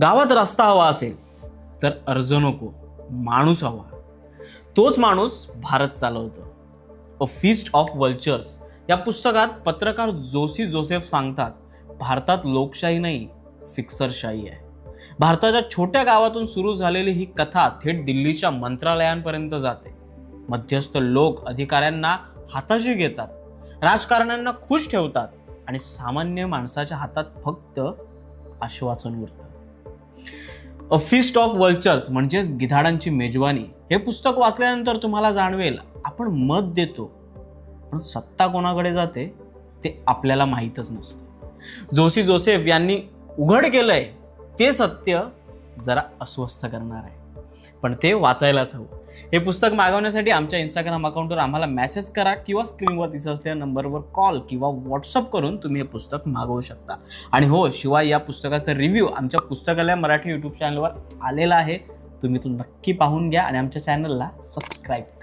गावात रस्ता हवा असेल तर अर्ज नको माणूस हवा. तोच माणूस भारत चालवतो. अ फिस्ट ऑफ वल्चर्स या पुस्तकात पत्रकार जोशी जोसेफ सांगतात भारतात लोकशाही नाही फिक्सरशाही आहे. भारताच्या छोट्या गावातून सुरू झालेली ही कथा थेट दिल्लीच्या मंत्रालयांपर्यंत जाते. मध्यस्थ लोक अधिकाऱ्यांना हाताशी घेतात राजकारण्यांना खुश ठेवतात आणि सामान्य माणसाच्या हातात फक्त आश्वासन उरतं. अ फिस्ट ऑफ वल्चर्स म्हणजेच गिधाडांची मेजवानी. हे पुस्तक वाचल्यानंतर तुम्हाला जाणवेल आपण मत देतो पण सत्ता कोणाकडे जाते ते आपल्याला माहीतच नसतं. जोशी जोसेफ यांनी उघड केलंय ते सत्य जरा अस्वस्थ करणार आहे. पण ते वाचायलाच हवं. हे पुस्तक मागवण्यासाठी आमच्या इंस्टाग्राम अकाउंटवर आम्हाला मेसेज करा किंवा स्क्रीनवर दिसत असलेल्या नंबरवर कॉल किंवा व्हॉट्सअप करून तुम्ही हे पुस्तक मागवू शकता. आणि हो शिवाय या पुस्तकाचा रिव्ह्यू आमच्या पुस्तकालय मराठी यूट्यूब चॅनलवर आलेला आहे. तुम्ही तो नक्की पाहून घ्या आणि आमच्या चॅनलला सबस्क्राईब करा.